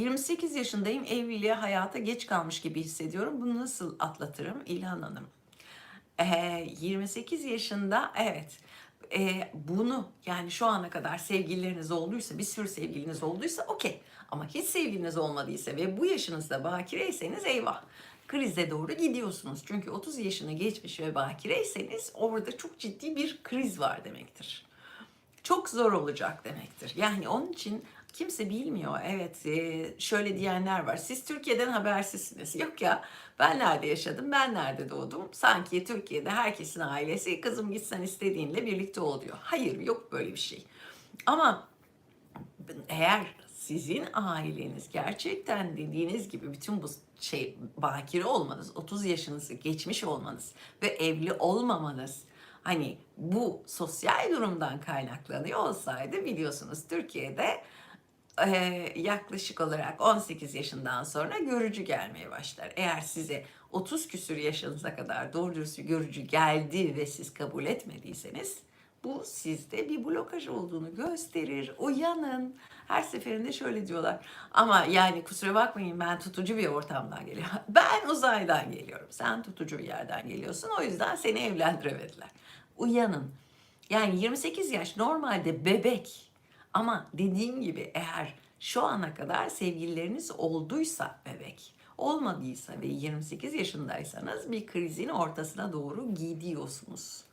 28 yaşındayım, evliliğe, hayata geç kalmış gibi hissediyorum. Bunu nasıl atlatırım İlhan Hanım? Ee, 28 yaşında evet e, bunu yani şu ana kadar sevgilileriniz olduysa bir sürü sevgiliniz olduysa okey ama hiç sevgiliniz olmadıysa ve bu yaşınızda bakireyseniz eyvah krize doğru gidiyorsunuz. Çünkü 30 yaşını geçmiş ve bakireyseniz orada çok ciddi bir kriz var demektir çok zor olacak demektir. Yani onun için kimse bilmiyor. Evet e, şöyle diyenler var. Siz Türkiye'den habersizsiniz. Yok ya ben nerede yaşadım, ben nerede doğdum. Sanki Türkiye'de herkesin ailesi kızım gitsen istediğinle birlikte ol diyor. Hayır yok böyle bir şey. Ama eğer sizin aileniz gerçekten dediğiniz gibi bütün bu şey bakire olmanız, 30 yaşınızı geçmiş olmanız ve evli olmamanız hani bu sosyal durumdan kaynaklanıyor olsaydı biliyorsunuz Türkiye'de yaklaşık olarak 18 yaşından sonra görücü gelmeye başlar. Eğer size 30 küsür yaşınıza kadar doğru dürüst görücü geldi ve siz kabul etmediyseniz bu sizde bir blokaj olduğunu gösterir. Uyanın. Her seferinde şöyle diyorlar. Ama yani kusura bakmayın ben tutucu bir ortamdan geliyorum. Ben uzaydan geliyorum. Sen tutucu bir yerden geliyorsun. O yüzden seni evlendiremediler. Uyanın. Yani 28 yaş normalde bebek. Ama dediğim gibi eğer şu ana kadar sevgilileriniz olduysa bebek, olmadıysa ve 28 yaşındaysanız bir krizin ortasına doğru gidiyorsunuz.